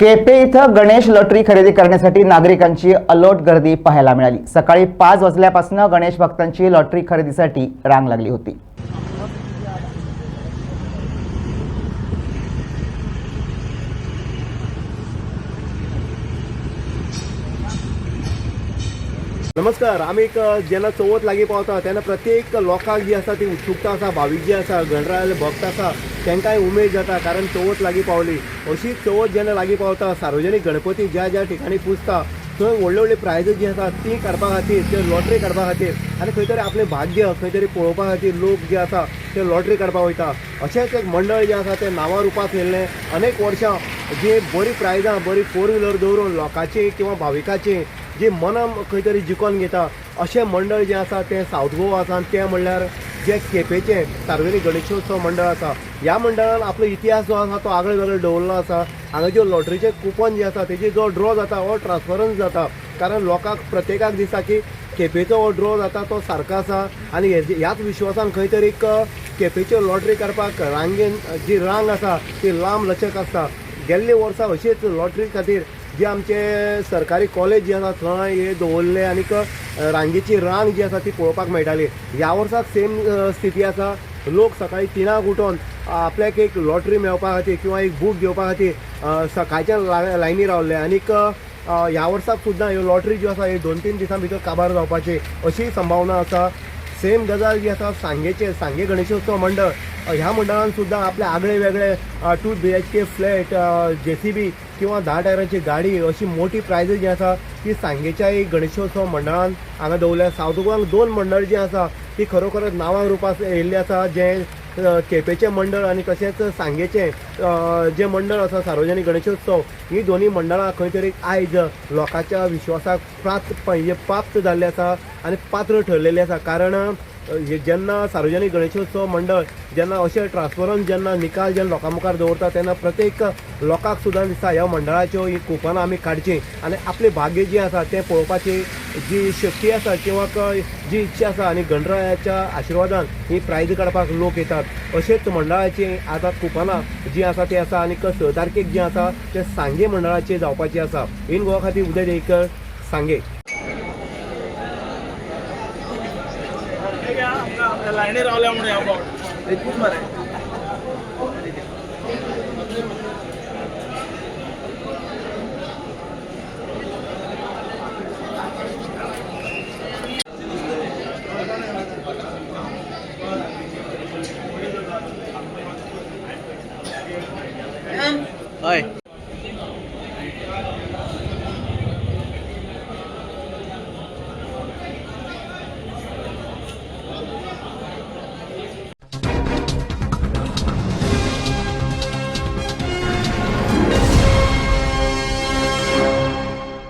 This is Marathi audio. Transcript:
केपे इथं गणेश लॉटरी खरेदी करण्यासाठी नागरिकांची अलोट गर्दी पाहायला मिळाली. सकाळी पाच वाजल्यापासून गणेश भक्तांची लॉटरी खरेदीसाठी रांग लागली होती. नमस्कार आम्ही एक जेन्ना चवथ लागीं पावता तेन्ना प्रत्येक लोकांक जी आसा ती उत्सुकता आसा भावीक जी आसा गणरायाले भक्त आसा तांकांय उमेद जाता कारण चवथ लागीं पावली. अशी चवथ जेन्ना लागीं पावता सार्वजनीक गणपती ज्या ज्या ठिकाणी पुजता थंय व्हडली व्हडली प्रायज जी आसा ती काडपा खातीर ते लॉटरी काडपा खातीर. आनी खंय तरी आपलें भाग्य खंय तरी पळोवपा खातीर लोक जे आसा ते लॉटरी काडपाक वयता. अशेंच एक मंडळ जें आसा तें नांवा रुपांत येयल्लें अनेक वर्सां जीं बरी प्रायजां बरी फोर व्हिलर दवरून लोकांची किंवा भाविकाची जी मनां खंय तरी जिखोन घेता अशें मंडळ जें आसा तें सावथ गोवा आसा तें म्हणल्यार जे केपेचें सार्वजनीक गणेशोत्सव मंडळ आसा ह्या मंडळान आपलो इतिहास जो आसा तो आगळे वेगळे दवरलो आसा हांगा ज्यो लॉटरीचे कुपन जे आसा तेजी जो ड्रॉ जाता हो ट्रान्सफरन्स जाता. कारण लोकांक प्रत्येकाक दिसता की केपेचो हो ड्रॉ जाता तो सारको आसा आनी हेजे- ह्याच विश्वासान खंय तरी केपेच्यो लॉटरी करपाक रांगेन जी रांग आसा ती लांब लचक आसता गेल्ले वर्सा अशीच लॉटरी खातीर जे आमचे सरकारी कॉलेज जे आसा थंय हे दवरले आनीक रांगेची रांग जी आसा ती पळोवपाक मेळटाली. ह्या वर्साक सेम स्थिती आसा. लोक सकाळी तिनांक उठोन आपल्याक एक लॉटरी मेळपा खातीर किंवा एक बूक घेवपा खातीर सकाळच्या ला- लायनी रावले. आनीक ह्या वर्साक सुद्दां ह्यो लॉटरी ज्यो आसा ह्यो दोन तीन दिसां भितर काबार जावपाची अशी संभावना आसा. सेम गजाल जी आसा सांगेचे सांगे गणेशोत्सव मंडळ. ह्या मंडळान सुद्दां आपले आगळे वेगळे two B H K flat J C B किंवा धा टायराची गाडी अशी मोठी प्रायजीस जी आसा ती सांगेच्या एक गणेशोत्सव मंडळान हांगा दवरल्या. सावथ गोवांक दोन मंडळ जी आसा ती खरोखरच नांवां रुपांत येयल्ली आसा जे अ, केपेचें मंडळ आनी तशेंच सांगेचें जें जे मंडळ आसा सार्वजनीक गणेशोत्सव ही दोन्ही मंडळां खंय तरी आयज लोकांच्या विश्वासाक प्राप्त प्राप्त जाल्लें आसा आनी पात्र ठरलेले आसा कारण जेन्ना सार्वजनीक गणेशोत्सव मंडळ जेन्ना अशे ट्रान्सफरन्स जेन्ना निकाल जेन्ना लोकां मुखार दवरता तेन्ना प्रत्येक लोकांक सुद्दां दिसता. ह्या मंडळाच्यो ही कुपनां आमी काडचीं आनी आपलें भाग्य जें आसा तें पळोवपाची जी शक्ती आसा किंवा जी इच्छा आसा आनी गणरायाच्या आशिर्वादान ही प्रायज काडपाक लोक येतात. अशेंच मंडळाची आतां कुपनां जी आसा ती आसा आनी स तारखेक जी आसा ते सांगे मंडळाचेर जावपाची आसा. इन गोवा खातीर उदय देकर सांगे. लाईनी रावल्या म्हणून एकूच बरं हय